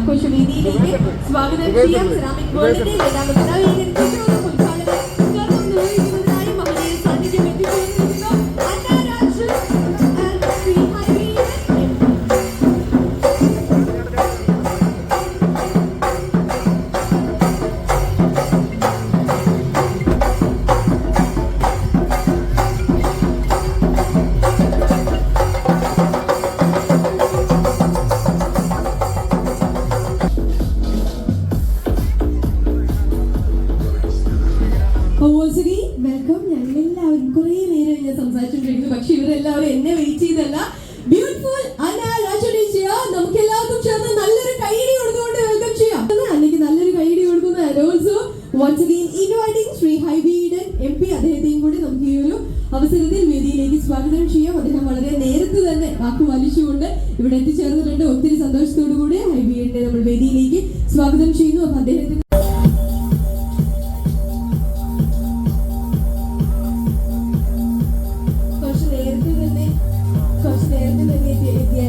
कुछ स्वागत है ഓസിരി വെൽക്കം ഞങ്ങൾ എല്ലാവരും കുറെ നേരം ഞാൻ സംസാരിച്ചുകൊണ്ടിരിക്കുന്നു. പക്ഷെ ഇവരെല്ലാവരും എന്നെ വെയിറ്റ് ചെയ്തല്ല ബ്യൂട്ടിഫുൾ അന രാജനീച്ചിയ നമുക്ക് എല്ലാവർക്കും ചേർന്ന് നല്ലൊരു കൈയടി കൊടുത്തുകൊണ്ട് വെൽക്കം ചെയ്യാം. അല്ലെങ്കിൽ നല്ലൊരു കൈയടി കൊടുക്കുന്ന also once again inviting Shri Hibi Eden M P അദ്ദേഹത്തെയും കൂടി നമുക്ക് ഈ ഒരു അവസരത്തിൽ വേദിയിലേക്ക് സ്വാഗതം ചെയ്യാം. അദ്ദേഹം വളരെ നേരത്തെ തന്നെ വാക്ക് വലിച്ചുകൊണ്ട് ഇവിടെ എത്തിച്ചേർന്നിട്ടുണ്ട്. ഒത്തിരി സന്തോഷത്തോടു കൂടി ഹൈബീഡിനെ നമ്മൾ വേദിയിലേക്ക് സ്വാഗതം ചെയ്യുന്നു. അപ്പൊ അദ്ദേഹത്തിന് yeah